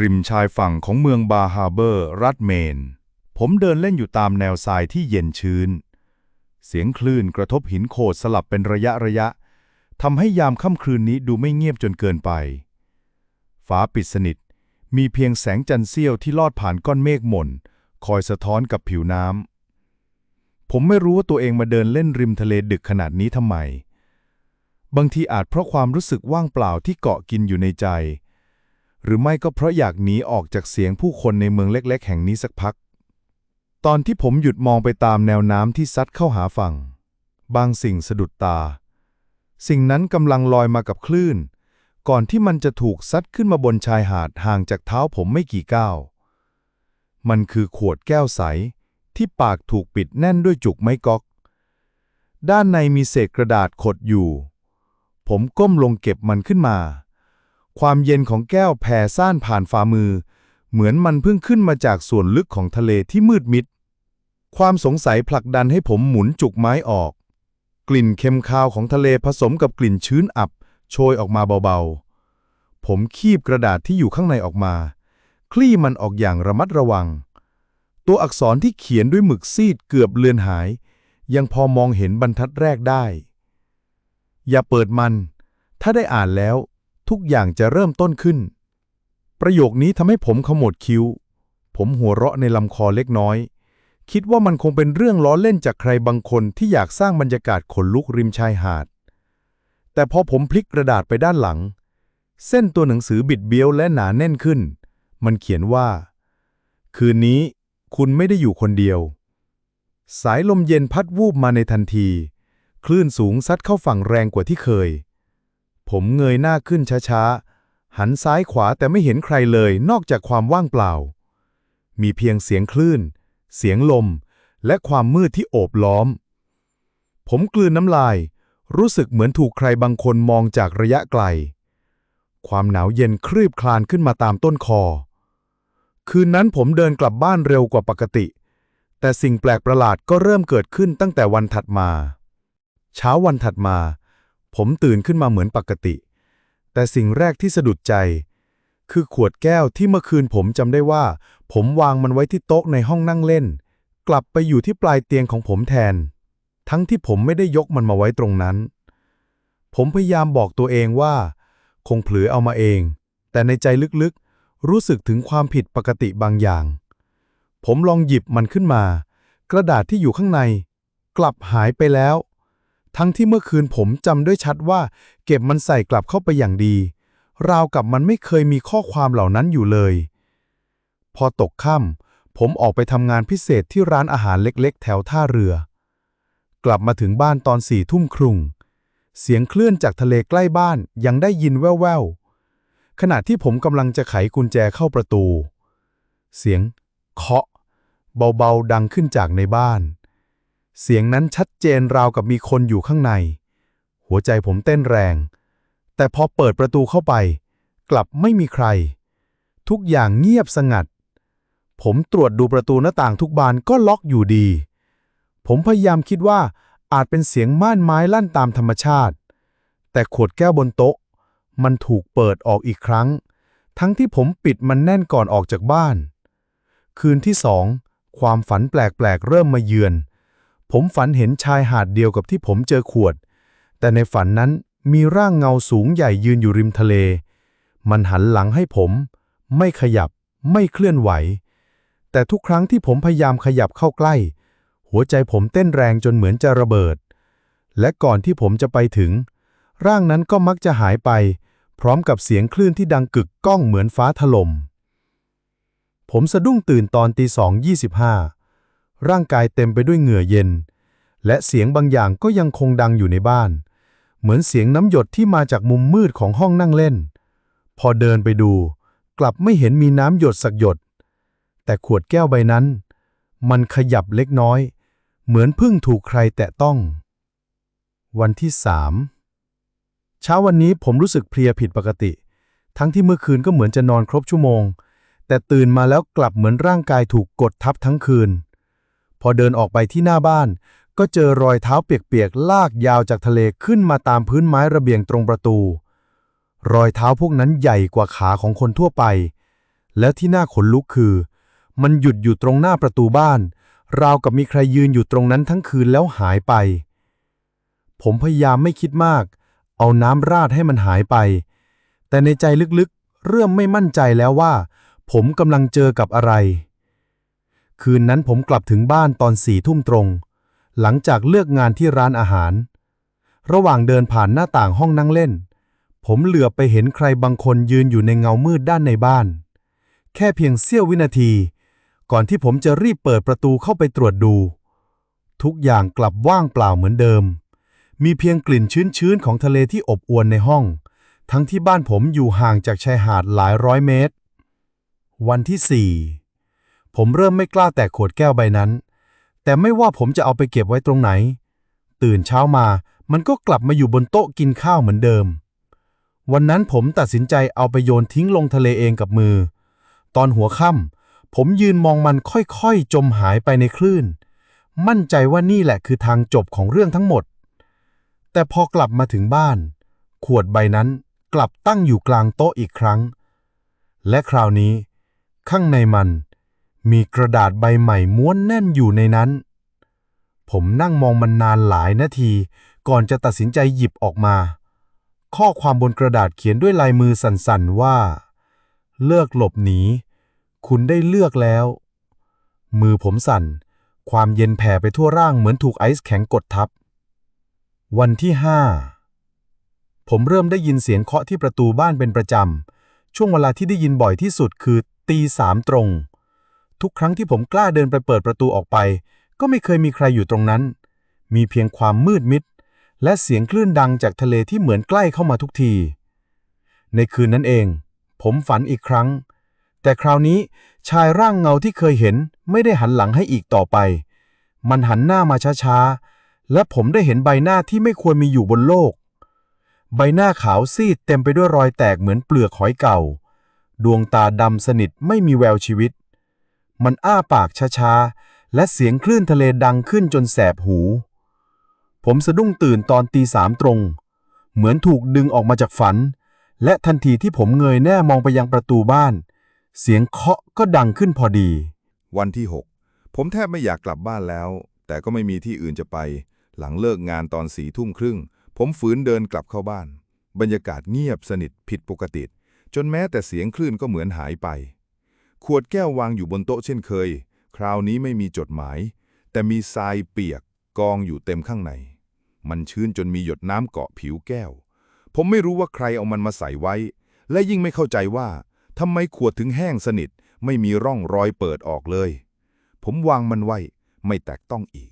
ริมชายฝั่งของเมืองบาฮาเบอร์ รัฐเมน ผมเดินเล่นอยู่ตามแนวทรายที่เย็นชื้น เสียงคลื่นกระทบหินโขดสลับเป็นระยะระยะทำให้ยามค่ำคืนนี้ดูไม่เงียบจนเกินไป ฟ้าปิดสนิท มีเพียงแสงจันทร์เสี้ยวที่ลอดผ่านก้อนเมฆหม่น คอยสะท้อนกับผิวน้ำ ผมไม่รู้ว่าตัวเองมาเดินเล่นริมทะเลดึกขนาดนี้ทำไม บางทีอาจเพราะความรู้สึกว่างเปล่าที่เกาะกินอยู่ในใจ หรือไม่ก็เพราะอยากหนีออกจากเสียงผู้คนในเมืองเล็ก ๆ แห่งนี้สักพัก ตอนที่ผมหยุดมองไปตามแนวน้ำที่ซัดเข้าหาฝั่ง บางสิ่งสะดุดตา สิ่งนั้นกำลังลอยมากับคลื่น ก่อนที่มันจะถูกซัดขึ้นมาบนชายหาดห่างจากเท้าผมไม่กี่ก้าว มันคือขวดแก้วใส ที่ปากถูกปิดแน่นด้วยจุกไม้ก๊อก ด้านในมีเศษกระดาษขดอยู่ ผมก้มลงเก็บมันขึ้นมา ความเย็นของแก้วแผ่ซ่านผ่านฝ่ามือ เหมือนมันเพิ่งขึ้นมาจากส่วนลึกของทะเลที่มืดมิด ความสงสัยผลักดันให้ผมหมุนจุกไม้ออก กลิ่นเค็มคาวของทะเลผสมกับกลิ่นชื้นอับ โชยออกมาเบาๆ ผมคีบกระดาษที่อยู่ข้างในออกมา คลี่มันออกอย่างระมัดระวัง ตัวอักษรที่เขียนด้วยหมึกซีดเกือบเลือนหาย ยังพอมองเห็นบรรทัดแรกได้ อย่าเปิดมัน ถ้าได้อ่านแล้ว ทุกอย่างจะเริ่มต้นขึ้น ประโยคนี้ทำให้ผมขมวดคิ้ว ผมหัวเราะในลำคอเล็กน้อย คิดว่ามันคงเป็นเรื่องล้อเล่นจากใครบางคนที่อยากสร้างบรรยากาศขนลุกริมชายหาด แต่พอผมพลิกกระดาษไปด้านหลัง เส้นตัวหนังสือบิดเบี้ยวและหนาแน่นขึ้น มันเขียนว่า คืนนี้คุณไม่ได้อยู่คนเดียว สายลมเย็นพัดวูบมาในทันที คลื่นสูงซัดเข้าฝั่งแรงกว่าที่เคย ผมเงยหน้าขึ้นช้าๆ หันซ้ายขวาแต่ไม่เห็นใครเลยนอกจากความว่างเปล่า มีเพียงเสียงคลื่น เสียงลม และความมืดที่โอบล้อม ผมกลืนน้ำลาย รู้สึกเหมือนถูกใครบางคนมองจากระยะไกล ความหนาวเย็นคลืบคลานขึ้นมาตามต้นคอ คืนนั้นผมเดินกลับบ้านเร็วกว่าปกติ แต่สิ่งแปลกประหลาดก็เริ่มเกิดขึ้นตั้งแต่วันถัดมา เช้าวันถัดมา ผมตื่นขึ้นมาเหมือนปกติ แต่สิ่งแรกที่สะดุดใจ คือขวดแก้วที่เมื่อคืนผมจำได้ว่า ผมวางมันไว้ที่โต๊ะในห้องนั่งเล่น กลับไปอยู่ที่ปลายเตียงของผมแทน ทั้งที่ผมไม่ได้ยกมันมาไว้ตรงนั้น ผมพยายามบอกตัวเองว่า คงเผลอเอามาเอง แต่ในใจลึกๆ รู้สึกถึงความผิดปกติบางอย่าง ผมลองหยิบมันขึ้นมา กระดาษที่อยู่ข้างใน กลับหายไปแล้ว ทั้งที่เมื่อคืนผมจำได้ชัดว่า เก็บมันใส่กลับเข้าไปอย่างดี ราวกับมันไม่เคยมีข้อความเหล่านั้นอยู่เลย พอตกค่ำผมออกไปทำงานพิเศษที่ร้านอาหารเล็กๆ แถวท่าเรือ กลับมาถึงบ้านตอนสี่ทุ่มครึ่งเสียงคลื่นจากทะเลใกล้บ้านยังได้ยินแว่วๆ ขณะที่ผมกำลังจะไขกุญแจเข้าประตู เสียงเคาะเบาๆดังขึ้นจากในบ้าน เสียงนั้นชัดเจนราวกับมีคนอยู่ข้างใน หัวใจผมเต้นแรง แต่พอเปิดประตูเข้าไป กลับไม่มีใคร ทุกอย่างเงียบสงัด ผมตรวจดูประตูหน้าต่างทุกบานก็ล็อกอยู่ดี ผมพยายามคิดว่าอาจเป็นเสียงม่านไม้ลั่นตามธรรมชาติ แต่ขวดแก้วบนโต๊ะ มันถูกเปิดออกอีกครั้ง ทั้งที่ผมปิดมันแน่นก่อนออกจากบ้าน คืนที่สองความฝันแปลกๆเริ่มมาเยือน ผมฝันเห็นชายหาดเดียวกับที่ผมเจอขวด แต่ในฝันนั้นมีร่างเงาสูงใหญ่ยืนอยู่ริมทะเล มันหันหลังให้ผม ไม่ขยับ ไม่เคลื่อนไหว แต่ทุกครั้งที่ผมพยายามขยับเข้าใกล้ หัวใจผมเต้นแรงจนเหมือนจะระเบิด และก่อนที่ผมจะไปถึง ร่างนั้นก็มักจะหายไป พร้อมกับเสียงคลื่นที่ดังกึกก้องเหมือนฟ้าถล่มผมสะดุ้งตื่นตอนตีสองยี่สิบห้า ร่างกายเต็มไปด้วยเหงื่อเย็น และเสียงบางอย่างก็ยังคงดังอยู่ในบ้าน เหมือนเสียงน้ำหยดที่มาจากมุมมืดของห้องนั่งเล่น พอเดินไปดู กลับไม่เห็นมีน้ำหยดสักหยด แต่ขวดแก้วใบนั้น มันขยับเล็กน้อย เหมือนเพิ่งถูกใครแตะต้อง วันที่สามเช้าวันนี้ผมรู้สึกเพลียผิดปกติ ทั้งที่เมื่อคืนก็เหมือนจะนอนครบชั่วโมง แต่ตื่นมาแล้วกลับเหมือนร่างกายถูกกดทับทั้งคืน พอเดินออกไปที่หน้าบ้าน ก็เจอรอยเท้าเปียกๆลากยาวจากทะเลขึ้นมาตามพื้นไม้ระเบียงตรงประตู รอยเท้าพวกนั้นใหญ่กว่าขาของคนทั่วไป แล้วที่น่าขนลุกคือ มันหยุดอยู่ตรงหน้าประตูบ้าน ราวกับมีใครยืนอยู่ตรงนั้นทั้งคืนแล้วหายไป ผมพยายามไม่คิดมาก เอาน้ำราดให้มันหายไป แต่ในใจลึกๆ เริ่มไม่มั่นใจแล้วว่า ผมกำลังเจอกับอะไร คืนนั้นผมกลับถึงบ้านตอนสี่ทุ่มตรง หลังจากเลือกงานที่ร้านอาหาร ระหว่างเดินผ่านหน้าต่างห้องนั่งเล่น ผมเหลือไปเห็นใครบางคนยืนอยู่ในเงามืดด้านในบ้าน แค่เพียงเสี้ยววินาที ก่อนที่ผมจะรีบเปิดประตูเข้าไปตรวจดู ทุกอย่างกลับว่างเปล่าเหมือนเดิม มีเพียงกลิ่นชื้นๆของทะเลที่อบอวลในห้อง ทั้งที่บ้านผมอยู่ห่างจากชายหาดหลายร้อยเมตร วันที่สี่ ผมเริ่มไม่กล้าแตะขวดแก้วใบนั้น แต่ไม่ว่าผมจะเอาไปเก็บไว้ตรงไหน ตื่นเช้ามามันก็กลับมาอยู่บนโต๊ะกินข้าวเหมือนเดิม วันนั้นผมตัดสินใจเอาไปโยนทิ้งลงทะเลเองกับมือ ตอนหัวค่ำผมยืนมองมันค่อยๆ จมหายไปในคลื่น มั่นใจว่านี่แหละคือทางจบของเรื่องทั้งหมด แต่พอกลับมาถึงบ้าน ขวดใบนั้นกลับตั้งอยู่กลางโต๊ะอีกครั้ง และคราวนี้ ข้างในมัน มีกระดาษใบใหม่ม้วนแน่นอยู่ในนั้น ผมนั่งมองมันนานหลายนาที ก่อนจะตัดสินใจหยิบออกมา ข้อความบนกระดาษเขียนด้วยลายมือสั่นๆว่า เลิกหลบหนี คุณได้เลือกแล้ว มือผมสั่น ความเย็นแผ่ไปทั่วร่างเหมือนถูกไอซ์แข็งกดทับ วันที่ห้าผมเริ่มได้ยินเสียงเคาะที่ประตูบ้านเป็นประจำ ช่วงเวลาที่ได้ยินบ่อยที่สุดคือตีสามตรง ทุกครั้งที่ผมกล้าเดินไปเปิดประตูออกไป ก็ไม่เคยมีใครอยู่ตรงนั้น มีเพียงความมืดมิด และเสียงคลื่นดังจากทะเลที่เหมือนใกล้เข้ามาทุกที ในคืนนั้นเอง ผมฝันอีกครั้ง แต่คราวนี้ชายร่างเงาที่เคยเห็นไม่ได้หันหลังให้อีกต่อไป มันหันหน้ามาช้าๆ และผมได้เห็นใบหน้าที่ไม่ควรมีอยู่บนโลก ใบหน้าขาวซีดเต็มไปด้วยรอยแตกเหมือนเปลือกหอยเก่า ดวงตาดำสนิทไม่มีแววชีวิต มันอ้าปากช้าๆ และเสียงคลื่นทะเลดังขึ้นจนแสบหู ผมสะดุ้งตื่นตอนตีสามตรง เหมือนถูกดึงออกมาจากฝัน และทันทีที่ผมเงยหน้ามองไปยังประตูบ้าน เสียงเคาะก็ดังขึ้นพอดี วันที่ 6 ผมแทบไม่อยากกลับบ้านแล้ว แต่ก็ไม่มีที่อื่นจะไป หลังเลิกงานตอนสี่ทุ่มครึ่ง ผมฝืนเดินกลับเข้าบ้าน บรรยากาศเงียบสนิทผิดปกติจนแม้แต่เสียงคลื่นก็เหมือนหายไป ขวดแก้ววางอยู่บนโต๊ะเช่นเคย คราวนี้ไม่มีจดหมาย แต่มีทรายเปียกกองอยู่เต็มข้างใน มันชื้นจนมีหยดน้ำเกาะผิวแก้ว ผมไม่รู้ว่าใครเอามันมาใส่ไว้ และยิ่งไม่เข้าใจว่าทำไมขวดถึงแห้งสนิท ไม่มีร่องรอยเปิดออกเลย ผมวางมันไว้ ไม่แตกต้องอีก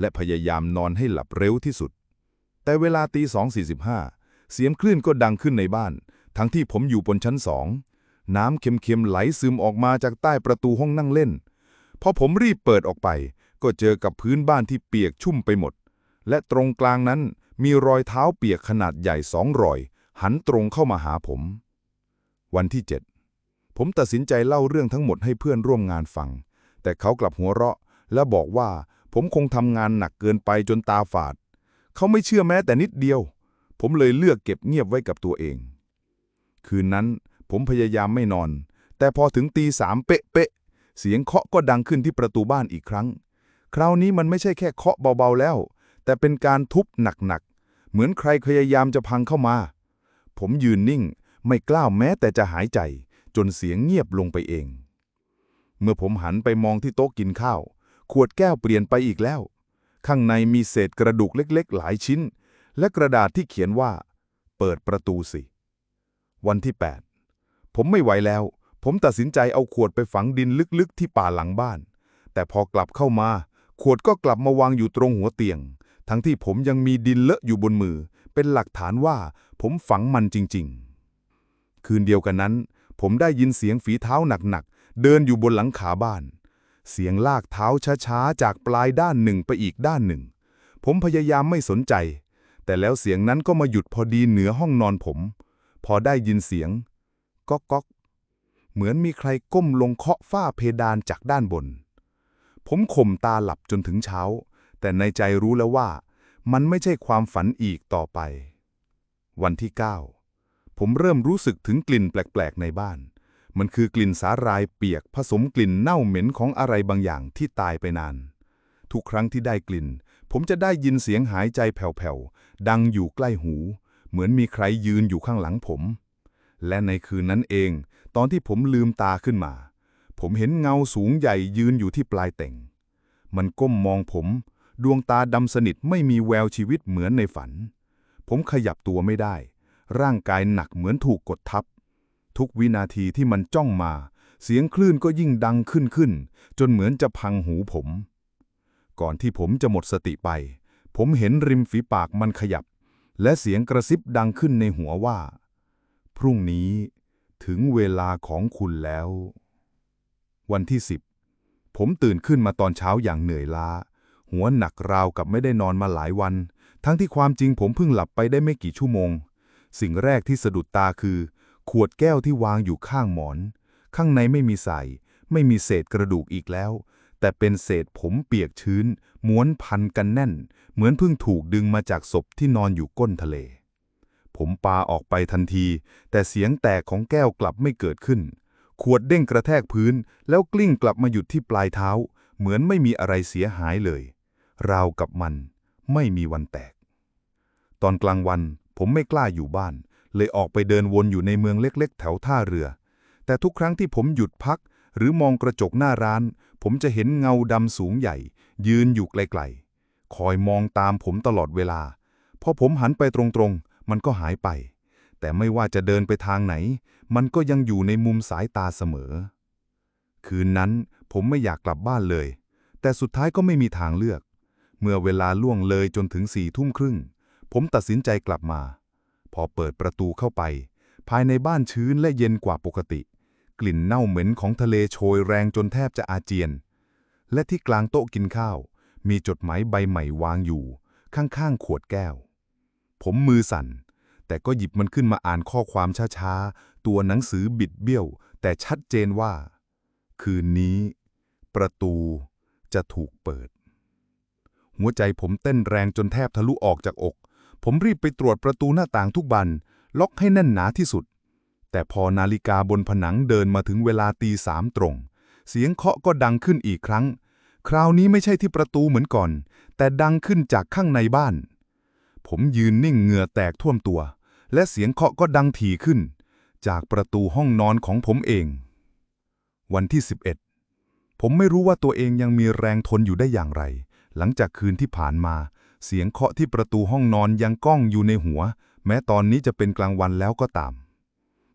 และพยายามนอนให้หลับเร็วที่สุด แต่เวลาตีสองสี่สิบห้าเสียงคลื่นก็ดังขึ้นในบ้าน ทั้งที่ผมอยู่บนชั้นสอง น้ำเค็มๆไหลซึมออกมาจากใต้ประตูห้องนั่งเล่น พอผมรีบเปิดออกไป ก็เจอกับพื้นบ้านที่เปียกชุ่มไปหมด และตรงกลางนั้นมีรอยเท้าเปียกขนาดใหญ่สองรอย หันตรงเข้ามาหาผม วันที่เจ็ดผมตัดสินใจเล่าเรื่องทั้งหมดให้เพื่อนร่วมงานฟัง แต่เขากลับหัวเราะ และบอกว่าผมคงทำงานหนักเกินไปจนตาฝาด เขาไม่เชื่อแม้แต่นิดเดียว ผมเลยเลือกเก็บเงียบไว้กับตัวเอง คืนนั้น ผมพยายามไม่นอน แต่พอถึงตีสามเป๊ะเป๊ะเสียงเคาะก็ดังขึ้นที่ประตูบ้านอีกครั้ง คราวนี้มันไม่ใช่แค่เคาะเบาๆแล้ว แต่เป็นการทุบหนักๆ เหมือนใครพยายามจะพังเข้ามา ผมยืนนิ่ง ไม่กล้าแม้แต่จะหายใจ จนเสียงเงียบลงไปเอง เมื่อผมหันไปมองที่โต๊ะกินข้าว ขวดแก้วเปลี่ยนไปอีกแล้ว ข้างในมีเศษกระดูกเล็กๆ หลายชิ้น และกระดาษที่เขียนว่า เปิดประตูสิ วันที่ 8 ผมไม่ไหวแล้ว ผมตัดสินใจเอาขวดไปฝังดินลึกๆที่ป่าหลังบ้าน แต่พอกลับเข้ามา ขวดก็กลับมาวางอยู่ตรงหัวเตียง ทั้งที่ผมยังมีดินเลอะอยู่บนมือ เป็นหลักฐานว่าผมฝังมันจริงๆ คืนเดียวกันนั้น ผมได้ยินเสียงฝีเท้าหนักๆ เดินอยู่บนหลังคาบ้าน เสียงลากเท้าช้าๆ จากปลายด้านหนึ่งไปอีกด้านหนึ่ง ผมพยายามไม่สนใจ แต่แล้วเสียงนั้นก็มาหยุดพอดีเหนือห้องนอนผม พอได้ยินเสียง ก๊อกก๊อกเหมือนมีใครก้มลงเคาะฝ้าเพดานจากด้านบน ผมข่มตาหลับจนถึงเช้า แต่ในใจรู้แล้วว่า มันไม่ใช่ความฝันอีกต่อไป วันที่ 9 ผมเริ่มรู้สึกถึงกลิ่นแปลกๆในบ้าน มันคือกลิ่นสาหร่ายเปียกผสมกลิ่นเน่าเหม็นของอะไรบางอย่างที่ตายไปนาน ทุกครั้งที่ได้กลิ่น ผมจะได้ยินเสียงหายใจแผ่วๆ ดังอยู่ใกล้หู เหมือนมีใครยืนอยู่ข้างหลังผม และในคืนนั้นเอง ตอนที่ผมลืมตาขึ้นมา ผมเห็นเงาสูงใหญ่ยืนอยู่ที่ปลายเต่ง มันก้มมองผม ดวงตาดำสนิทไม่มีแววชีวิตเหมือนในฝัน ผมขยับตัวไม่ได้ ร่างกายหนักเหมือนถูกกดทับ ทุกวินาทีที่มันจ้องมา เสียงคลื่นก็ยิ่งดังขึ้นขึ้น จนเหมือนจะพังหูผม ก่อนที่ผมจะหมดสติไป ผมเห็นริมฝีปากมันขยับ และเสียงกระซิบดังขึ้นในหัวว่า พรุ่งนี้ถึงเวลาของคุณแล้ว วันที่สิบผมตื่นขึ้นมาตอนเช้าอย่างเหนื่อยล้า หัวหนักราวกับไม่ได้นอนมาหลายวัน ทั้งที่ความจริงผมเพิ่งหลับไปได้ไม่กี่ชั่วโมง สิ่งแรกที่สะดุดตาคือ ขวดแก้วที่วางอยู่ข้างหมอน ข้างในไม่มีใส่ ไม่มีเศษกระดูกอีกแล้ว แต่เป็นเศษผมเปียกชื้น ม้วนพันกันแน่น เหมือนเพิ่งถูกดึงมาจากศพที่นอนอยู่ก้นทะเล ผมปาออกไปทันที แต่เสียงแตกของแก้วกลับไม่เกิดขึ้น ขวดเด้งกระแทกพื้น แล้วกลิ้งกลับมาหยุดที่ปลายเท้า เหมือนไม่มีอะไรเสียหายเลย ราวกับมัน ไม่มีวันแตก ตอนกลางวันผมไม่กล้าอยู่บ้าน เลยออกไปเดินวนอยู่ในเมืองเล็กๆ แถวท่าเรือ แต่ทุกครั้งที่ผมหยุดพัก หรือมองกระจกหน้าร้าน ผมจะเห็นเงาดำสูงใหญ่ ยืนอยู่ไกลๆ คอยมองตามผมตลอดเวลา พอผมหันไปตรงๆ มันก็หายไป แต่ไม่ว่าจะเดินไปทางไหน มันก็ยังอยู่ในมุมสายตาเสมอ คืนนั้นผมไม่อยากกลับบ้านเลย แต่สุดท้ายก็ไม่มีทางเลือก เมื่อเวลาล่วงเลยจนถึงสี่ทุ่มครึ่ง ผมตัดสินใจกลับมา พอเปิดประตูเข้าไป ภายในบ้านชื้นและเย็นกว่าปกติ กลิ่นเน่าเหม็นของทะเลโชยแรงจนแทบจะอาเจียน และที่กลางโต๊ะกินข้าว มีจดหมายใบใหม่วางอยู่ ข้างๆขวดแก้ว ผมมือสั่น แต่ก็หยิบมันขึ้นมาอ่านข้อความช้าๆ ตัวหนังสือบิดเบี้ยว แต่ชัดเจนว่า คืนนี้ ประตูจะถูกเปิด หัวใจผมเต้นแรงจนแทบทะลุออกจากอก ผมรีบไปตรวจประตูหน้าต่างทุกบานล็อกให้แน่นหนาที่สุด แต่พอนาฬิกาบนผนังเดินมาถึงเวลาตีสามตรง เสียงเคาะก็ดังขึ้นอีกครั้ง คราวนี้ไม่ใช่ที่ประตูเหมือนก่อน แต่ดังขึ้นจากข้างในบ้าน ผมยืนนิ่งเหงื่อแตกท่วมตัว และเสียงเคาะก็ดังถี่ขึ้น จากประตูห้องนอนของผมเอง วันที่ 11 ผมไม่รู้ว่าตัวเองยังมีแรงทนอยู่ได้อย่างไร หลังจากคืนที่ผ่านมา เสียงเคาะที่ประตูห้องนอนยังก้องอยู่ในหัว แม้ตอนนี้จะเป็นกลางวันแล้วก็ตาม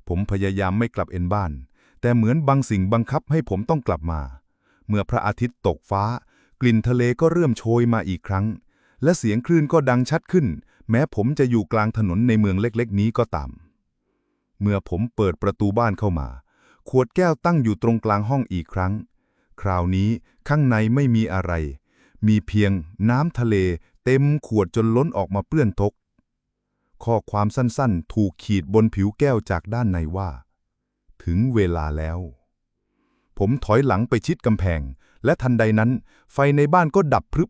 ผมพยายามไม่กลับเอ็นบ้าน แต่เหมือนบางสิ่งบังคับให้ผมต้องกลับมา เมื่อพระอาทิตย์ตกฟ้ากลิ่นทะเลก็เริ่มโชยมาอีกครั้ง และเสียงคลื่นก็ดังชัดขึ้น แม้ผมจะอยู่กลางถนนในเมืองเล็กๆ นี้ก็ตาม เมื่อผมเปิดประตูบ้านเข้ามา ขวดแก้วตั้งอยู่ตรงกลางห้องอีกครั้ง คราวนี้ข้างในไม่มีอะไร มีเพียงน้ำทะเล เต็มขวดจนล้นออกมาเปื้อนทก ข้อความสั้นๆ ถูกขีดบนผิวแก้วจากด้านในว่า ถึงเวลาแล้ว ผมถอยหลังไปชิดกำแพง และทันใดนั้น ไฟในบ้านก็ดับพรึบ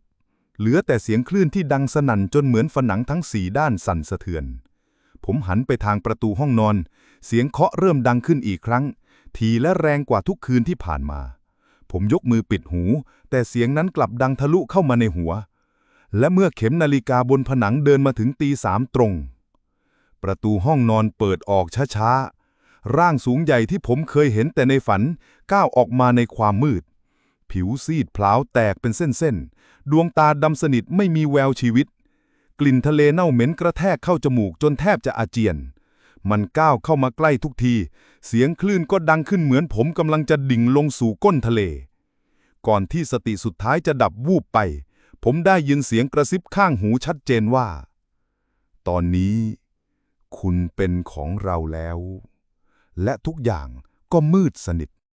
เหลือแต่เสียงคลื่นที่ดังสนั่นจนเหมือนฝนังทั้งสี่ด้านสั่นสะเทือน ผมหันไปทางประตูห้องนอน เสียงเคาะเริ่มดังขึ้นอีกครั้ง ทีและแรงกว่าทุกคืนที่ผ่านมา ผมยกมือปิดหู แต่เสียงนั้นกลับดังทะลุเข้ามาในหัว และเมื่อเข็มนาฬิกาบนผนังเดินมาถึงตีสามตรง ประตูห้องนอนเปิดออกช้าๆร่างสูงใหญ่ที่ผมเคยเห็นแต่ในฝันก้าวออกมาในความมืด ผิวซีดพลาวแตกเป็นเส้นๆ ดวงตาดำสนิทไม่มีแววชีวิต กลิ่นทะเลเน่าเหม็นกระแทกเข้าจมูกจนแทบจะอาเจียน มันก้าวเข้ามาใกล้ทุกที เสียงคลื่นก็ดังขึ้นเหมือนผมกำลังจะดิ่งลงสู่ก้นทะเล ก่อนที่สติสุดท้ายจะดับวูบไป ผมได้ยินเสียงกระซิบข้างหูชัดเจนว่า ตอนนี้ คุณเป็นของเราแล้ว และทุกอย่างก็มืดสนิท